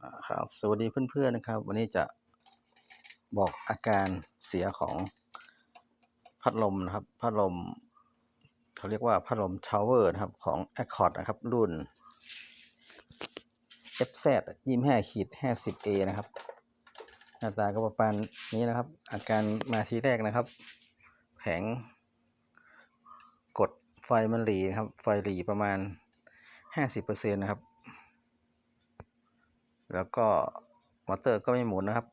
ครับสวัสดีเพื่อนๆนะครับ วันนี้จะบอกอาการเสียของพัดลมนะครับ พัดลมเขาเรียกว่าพัดลมชาวเวอร์นะครับของ Accord นะครับ รุ่น FZ ยี่ห้าขีดห้าสิบ A นะครับ หน้าตาก็ประมาณนี้นะครับ อาการมาทีแรกนะครับ แผงกดไฟมันหลีนะครับ ไฟหลีประมาณห้าสิบเปอร์เซ็นต์นะครับ แล้วก็มอเตอร์ก็ไม่หมุนนะครับ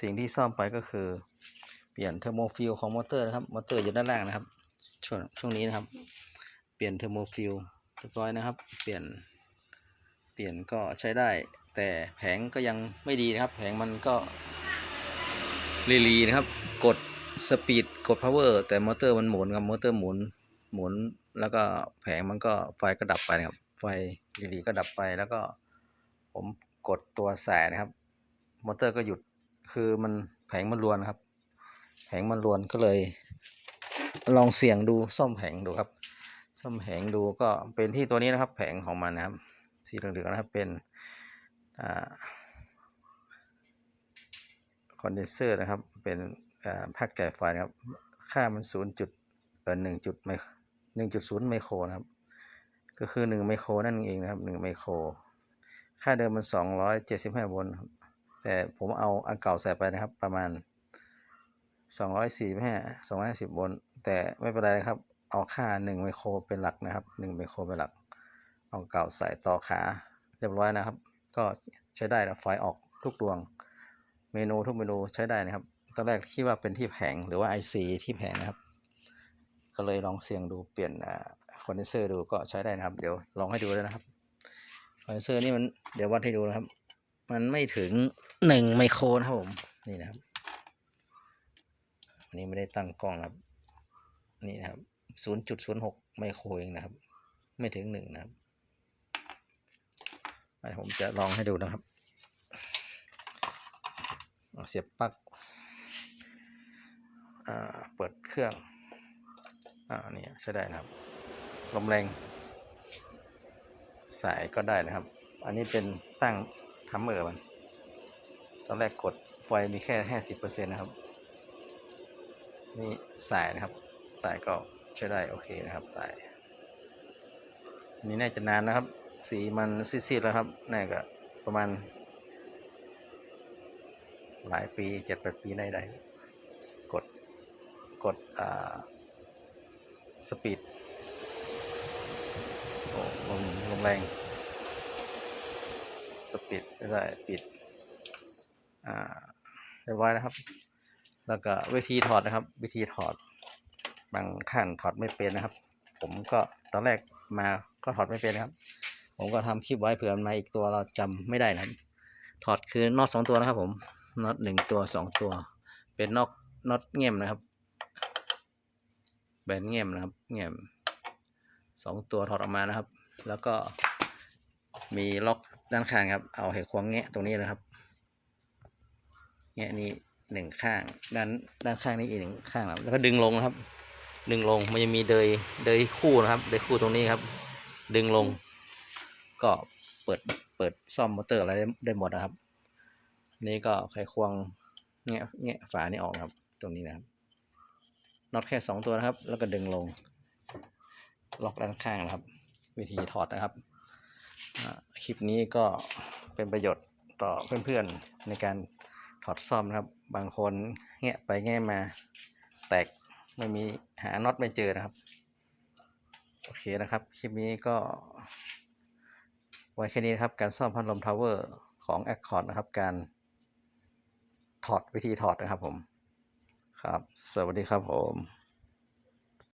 สิ่งที่ซ่อมไปก็คือ เปลี่ยนเทอร์โมฟิลของมอเตอร์นะครับ มอเตอร์อยู่ด้านล่างนะครับ ช่วงช่วงนี้นะครับ เปลี่ยนเทอร์โมฟิลเรียบร้อยนะครับ เปลี่ยน เปลี่ยนก็ใช้ได้ แต่แผงก็ยังไม่ดีนะครับ แผงมันก็ลีลีนะครับ กดสปีดกดพาวเวอร์แต่มอเตอร์มันหมุนครับ มอเตอร์หมุน หมุน แล้วก็แผงมันก็ไฟก็ดับไปนะครับ ไฟลีลีก็ดับไปแล้วก็ ผมกดตัวแสนะครับ มอเตอร์ก็หยุดคือมันแผงมันรวนครับ แผงมันรวนก็เลย ลองเสี่ยงดูซ่อมแผงดูครับซ่อมแผงดูก็เป็นที่ตัวนี้นะครับ แผงของมันนะครับ สีเหลืองๆนะครับเป็นคอนเดนเซอร์นะครับ เป็นภาคจ่ายไฟนะครับ ค่ามันศูนย์จุดเออหนึ่งจุดไมหนึ่งจุดศูนย์ไมโครนะครับ ก็คือหนึ่งไมโครนั่นเองนะครับหนึ่งไมโคร ค่าเดิมมันสองร้อยเจ็ดสิบห้าโวลต์แต่ผมเอาอันเก่าใส่ไปนะครับประมาณสองร้อยสี่ห้าสองร้อยสิบโวลต์แต่ไม่เป็นไรนะครับ เอาค่าหนึ่งไมโครเป็นหลักนะครับหนึ่งไมโครเป็นหลัก เอาเก่าใส่ต่อขาเรียบร้อยนะครับ ก็ใช้ได้นะไฟออกทุกดวง เมนูทุกเมนูใช้ได้นะครับตอนแรกคิดว่าเป็นที่แผงหรือว่า IC ที่แผงนะครับ ก็เลยลองเสี่ยงดูเปลี่ยนคอนเดนเซอร์ดูก็ใช้ได้นะครับ เดี๋ยวลองให้ดูด้วยนะครับ คอนเซอร์นี่มันเดี๋ยววัดให้ดูนะครับ มันไม่ถึงหนึ่งไมโครนะครับผม นี่นะครับอันนี้ไม่ได้ตั้งกล้องนะครับ นี่นะครับศูนย์จุดศูนย์หกไมโครเองนะครับ ไม่ถึงหนึ่งนะครับผมจะลองให้ดูนะครับ เสียบปลั๊กอ่าเปิดเครื่องอ่านี่ใช้ได้นะครับ ลมแรง สายก็ได้นะครับ อันนี้เป็นตั้งทัมเมอร์มัน ตอนแรกกดไฟมีแค่ห้าสิบเปอร์เซ็นต์นะครับ นี่สายนะครับ สายก็ใช้ได้โอเคนะครับสายอันนี้น่าจะนานนะครับ สีมันซีดๆแล้วครับน่าจะประมาณ หลายปีเจ็ดแปดปีได้ได้กดกดอ่าสปีด แรง สปีดไม่ได้ปิด อ่าเรียบร้อยนะครับ แล้วก็วิธีถอดนะครับ วิธีถอด บางขั้นถอดไม่เป็นนะครับ ผมก็ตอนแรกมาก็ถอดไม่เป็นนะครับ ผมก็ทำคลิปไว้เผื่อมันมาอีกตัวเราจำไม่ได้นะครับถอดคือน็อตสองตัวนะครับ ผมน็อตหนึ่งตัวสองตัว เป็นน็อตน็อตเงี่ยมนะครับแบนเงี่ยมนะครับ เงี่ยมสองตัวถอดออกมานะครับ แล้วก็มีล็อกด้านข้างครับ เอาเหควงแงะตรงนี้นะครับ แงะนี้หนึ่งข้าง ด้านด้านข้างนี้อีกหนึ่งข้างนะครับ แล้วก็ดึงลงนะครับ ดึงลงมันจะมีเดยเดยคู่นะครับ เดยคู่ตรงนี้ครับ ดึงลง ก็เปิดเปิดซ่อมมอเตอร์อะไรได้ได้หมดนะครับ นี่ก็ไขควงแงะแงะฝานี่ออกครับ ตรงนี้นะครับน็อตแค่สองตัวนะครับ แล้วก็ดึงลง ล็อกด้านข้างนะครับ วิธีถอดนะครับ คลิปนี้ก็เป็นประโยชน์ต่อเพื่อนๆในการถอดซ่อมนะครับ บางคนแงะไปแงะมาแตกไม่มีหาน็อตไม่เจอนะครับ โอเคนะครับ คลิปนี้ก็ ไว้แค่นี้นะครับ การซ่อมพัดลมทาวเวอร์ของ Accord นะครับ การถอดวิธีถอดนะครับผม ครับ สวัสดีครับผม